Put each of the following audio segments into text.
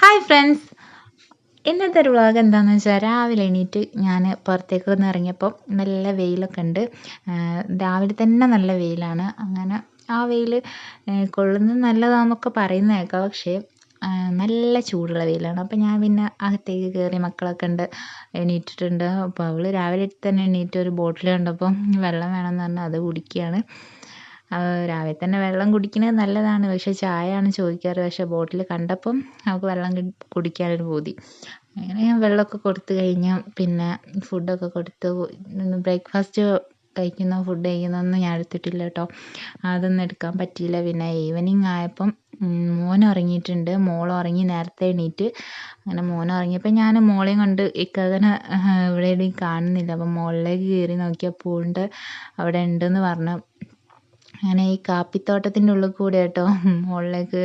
Hi friends ഇന്നത്തെ ഒരു vlog എന്താണെന്ന് വെച്ചാൽ രാവിലെ എണീറ്റ് ഞാൻ പുറത്തേക്ക് ഒന്ന് ഇറങ്ങിയപ്പോൾ നല്ല വെയിലൊക്കെ ഉണ്ട്. രാവിലെ തന്നെ നല്ല വെയിലാണ്. അങ്ങനെ ആ വെയിൽ കൊള്ളുന്നത് നല്ലതാണെന്നൊക്കെ പറയുന്ന കേൾക്കാം പക്ഷേ നല്ല ചൂടുള്ള വെയിലാണ്. അപ്പോൾ ഞാൻ പിന്നെ അകത്തേക്ക് കയറി മക്കളൊക്കെ ഉണ്ട് എണീറ്റിട്ടുണ്ട്. അപ്പോൾ അവൾ രാവിലെ തന്നെ എണീറ്റ് ഒരു ബോട്ടിൽ കണ്ടപ്പോൾ വെള്ളം വേണമെന്ന് പറഞ്ഞാൽ അത് കുടിക്കുകയാണ്. രാവിലെ തന്നെ വെള്ളം കുടിക്കുന്നത് നല്ലതാണ്. പക്ഷേ ചായയാണ് ചോദിക്കാറ്. പക്ഷേ ബോട്ടിൽ കണ്ടപ്പം നമുക്ക് വെള്ളം കുടിക്കാനൊരു പൂതി. അങ്ങനെ ഞാൻ വെള്ളമൊക്കെ കൊടുത്ത് കഴിഞ്ഞ് പിന്നെ ഫുഡൊക്കെ കൊടുത്ത് ബ്രേക്ക്ഫാസ്റ്റ് കഴിക്കുന്ന ഫുഡ് കഴിക്കുന്നതൊന്നും ഞാൻ എടുത്തിട്ടില്ല കേട്ടോ. അതൊന്നും എടുക്കാൻ പറ്റിയില്ല. പിന്നെ ഈവനിങ് ആയപ്പം മോൻ ഉറങ്ങിയിട്ടുണ്ട്. മോൾ ഉറങ്ങി നേരത്തെ എണീറ്റ് അങ്ങനെ മോൻ ഉറങ്ങിയപ്പോൾ ഞാൻ മോളെയും കൊണ്ട് ഇക്കകനെ ഇവിടെ കാണുന്നില്ല. അപ്പം മോളിലേക്ക് കയറി നോക്കിയാൽ പൂണ്ട് അവിടെ ഉണ്ടെന്ന് പറഞ്ഞു. അങ്ങനെ ഈ കാപ്പിത്തോട്ടത്തിന്റെ ഉള്ളിൽ കൂടെ കേട്ടോ മുകളിലേക്ക്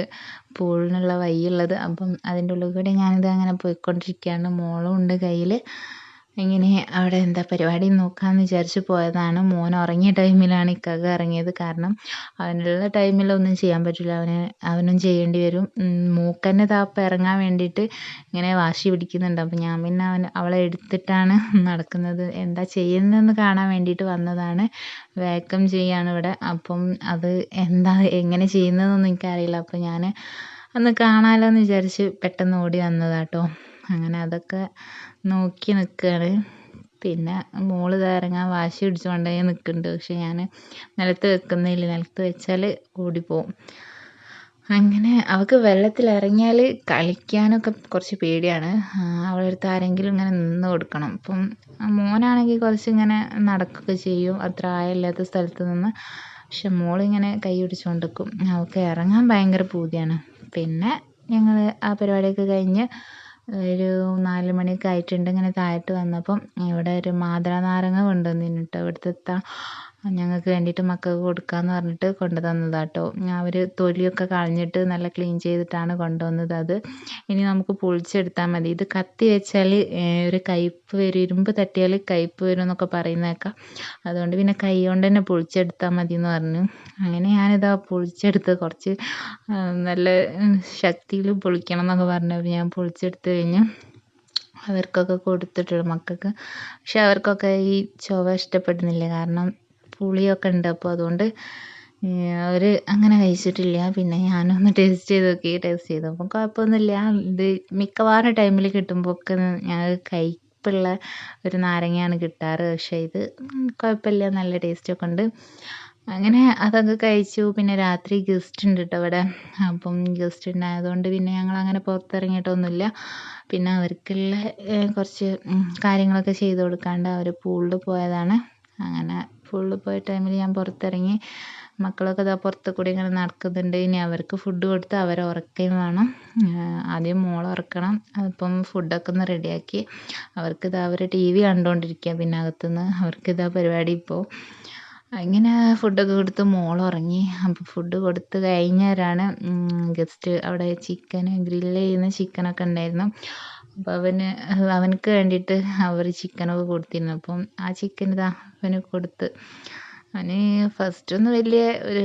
പൂളിനുള്ള വഴിയുള്ളത്. അപ്പം അതിന്റെ ഉള്ളിൽ കൂടെ ഞാനിത് അങ്ങനെ പോയിക്കൊണ്ടിരിക്കുകയാണ്. മോളും ഉണ്ട് കയ്യിൽ ഇങ്ങനെ അവിടെ എന്താ പരിപാടി നോക്കാമെന്ന് വിചാരിച്ച് പോയതാണ്. മോൻ ഉറങ്ങിയ ടൈമിലാണ് ഇക്കാക്ക ഇറങ്ങിയത്. കാരണം അവനുള്ള ടൈമിലൊന്നും ചെയ്യാൻ പറ്റില്ല. അവന് അവനും ചെയ്യേണ്ടി വരും. മൂക്കന്നെ താപ്പ ഇറങ്ങാൻ വേണ്ടിയിട്ട് ഇങ്ങനെ വാശി പിടിക്കുന്നുണ്ട്. അപ്പം ഞാൻ പിന്നെ അവൻ അവളെ എടുത്തിട്ടാണ് നടക്കുന്നത്. എന്താ ചെയ്യുന്നതെന്ന് കാണാൻ വേണ്ടിയിട്ട് വന്നതാണ്. വാക്വം ചെയ്യാണ് ഇവിടെ. അപ്പം അത് എന്താ എങ്ങനെ ചെയ്യുന്നതെന്നൊന്നും എനിക്കറിയില്ല. അപ്പം ഞാൻ ഒന്ന് കാണാമല്ലോ എന്ന് വിചാരിച്ച് പെട്ടെന്ന് ഓടി വന്നതാട്ടോ. അങ്ങനെ അതൊക്കെ നോക്കി നിൽക്കുകയാണ് പിന്നെ ഇതാ ഇറങ്ങാൻ വാശി പിടിച്ചുകൊണ്ടേ നിൽക്കുന്നുണ്ട് പക്ഷെ ഞാൻ നിലത്ത് വെക്കുന്നില്ല. നിലത്ത് വെച്ചാൽ ഓടിപ്പോവും അങ്ങനെ അവൾക്ക് വെള്ളത്തിൽ ഇറങ്ങിയാൽ കളിക്കാനൊക്കെ കുറച്ച് പേടിയാണ്. അവളുടെ അടുത്ത് ആരെങ്കിലും ഇങ്ങനെ നിന്ന് കൊടുക്കണം. അപ്പം മോനാണെങ്കിൽ കുറച്ച് ഇങ്ങനെ നടക്കുകയൊക്കെ ചെയ്യും. അത്ര ആയമില്ലാത്ത സ്ഥലത്ത് നിന്ന്. പക്ഷെ മോളിങ്ങനെ കൈ പിടിച്ചുകൊണ്ട് നിൽക്കും അവൾക്ക് ഇറങ്ങാൻ ഭയങ്കര പൂതിയാണ്. പിന്നെ ഞങ്ങൾ ആ പരിപാടിയൊക്കെ കഴിഞ്ഞ് ഒരു നാല് മണിയൊക്കെ ആയിട്ടുണ്ട് ഇങ്ങനെ താഴോട്ട് വന്നപ്പം ഇവിടെ ഒരു മാതള നാരങ്ങ കേട്ടോ. ഇവിടുത്തെ ഞങ്ങൾക്ക് വേണ്ടിയിട്ട് മക്കൾക്ക് കൊടുക്കാമെന്ന് പറഞ്ഞിട്ട് കൊണ്ടു തന്നതാണ് കേട്ടോ അവർ തൊലിയൊക്കെ കളഞ്ഞിട്ട് നല്ല ക്ലീൻ ചെയ്തിട്ടാണ് കൊണ്ടുവന്നത് അത്. ഇനി നമുക്ക് പൊളിച്ചെടുത്താൽ മതി. ഇത് കത്തി വെച്ചാൽ ഒരു കയ്പ്പ് വരും ഇരുമ്പ് തട്ടിയാൽ കയ്പ്പ് വരും എന്നൊക്കെ പറയുന്നേക്കാം. അതുകൊണ്ട് പിന്നെ കൈ കൊണ്ട് തന്നെ പൊളിച്ചെടുത്താൽ മതി എന്ന് പറഞ്ഞു. അങ്ങനെ ഞാനിതാ പൊളിച്ചെടുത്ത് കുറച്ച് നല്ല ശക്തിയിൽ പൊളിക്കണം എന്നൊക്കെ പറഞ്ഞപ്പോൾ ഞാൻ പൊളിച്ചെടുത്ത് കഴിഞ്ഞ്. അവർക്കൊക്കെ കൊടുത്തിട്ടുണ്ട് മക്കൾക്ക്. പക്ഷെ അവർക്കൊക്കെ ഈ ചുവ ഇഷ്ടപ്പെടുന്നില്ല. കാരണം പുളിയൊക്കെ ഉണ്ട്. അപ്പോൾ അതുകൊണ്ട് അവർ അങ്ങനെ കഴിച്ചിട്ടില്ല. പിന്നെ ഞാനൊന്ന് ടേസ്റ്റ് ചെയ്ത് നോക്കി ടേസ്റ്റ് ചെയ്തപ്പോൾ കുഴപ്പമൊന്നുമില്ല. ഇത് മിക്കവാറും ടൈമിൽ കിട്ടുമ്പോഴൊക്കെ ഞാൻ കയ്പ്പുള്ള ഒരു നാരങ്ങയാണ് കിട്ടാറ്. പക്ഷേ ഇത് കുഴപ്പമില്ല. നല്ല ടേസ്റ്റൊക്കെ ഉണ്ട്. അങ്ങനെ അതൊക്കെ കഴിച്ചു. പിന്നെ രാത്രി ഗസ്റ്റ് ഉണ്ട് കേട്ടോ ഇവിടെ. അപ്പം ഗസ്റ്റ് ഉണ്ടായതുകൊണ്ട് പിന്നെ ഞങ്ങൾ അങ്ങനെ പുറത്തിറങ്ങിയിട്ടൊന്നുമില്ല. പിന്നെ അവർക്കുള്ള കുറച്ച് കാര്യങ്ങളൊക്കെ ചെയ്ത് കൊടുക്കാണ്ട് അവർ പൂളിൽ പോയതാണ്. അങ്ങനെ ഫുള്ള് പോയ ടൈമിൽ ഞാൻ പുറത്തിറങ്ങി. മക്കളൊക്കെ ഇതാ പുറത്ത് കൂടി ഇങ്ങനെ നടക്കുന്നുണ്ട്. ഇനി അവർക്ക് ഫുഡ് കൊടുത്ത് അവരെ ഉറക്കുകയും വേണം. ആദ്യം മോൾ ഉറക്കണം. അപ്പം ഫുഡൊക്കെ ഒന്ന് റെഡിയാക്കി അവർക്ക് ഇതാ അവർ ടി വി കണ്ടുകൊണ്ടിരിക്കുക പിന്നെ അകത്തുനിന്ന് അവർക്ക് ഇതാ പരിപാടി ഇപ്പോൾ അങ്ങനെ ഫുഡൊക്കെ കൊടുത്ത് മോൾ ഉറങ്ങി. അപ്പോൾ ഫുഡ് കൊടുത്ത് കഴിഞ്ഞവരാണ് ഗസ്റ്റ് അവിടെ ചിക്കൻ ഗ്രില്ല് ചെയ്യുന്ന ചിക്കനൊക്കെ ഉണ്ടായിരുന്നു. അപ്പോൾ അവന് അവനക്ക് വേണ്ടിയിട്ട് അവർ ചിക്കനൊക്കെ കൊടുത്തിരുന്നു. അപ്പം ആ ചിക്കൻ ഇതാ അവന് കൊടുത്ത്. അവന് ഫസ്റ്റ് ഒന്നും വലിയ ഒരു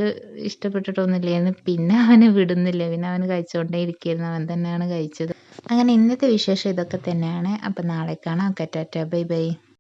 ഇഷ്ടപ്പെട്ടിട്ടൊന്നുമില്ലായിരുന്നു പിന്നെ അവന് വിടുന്നില്ല. പിന്നെ അവന് കഴിച്ചുകൊണ്ടേ ഇരിക്കുകയായിരുന്നു. അവൻ തന്നെയാണ് കഴിച്ചത്. അങ്ങനെ ഇന്നത്തെ വിശേഷം ഇതൊക്കെ തന്നെയാണ്. അപ്പം നാളെ കാണാം. Okay Tata bye bye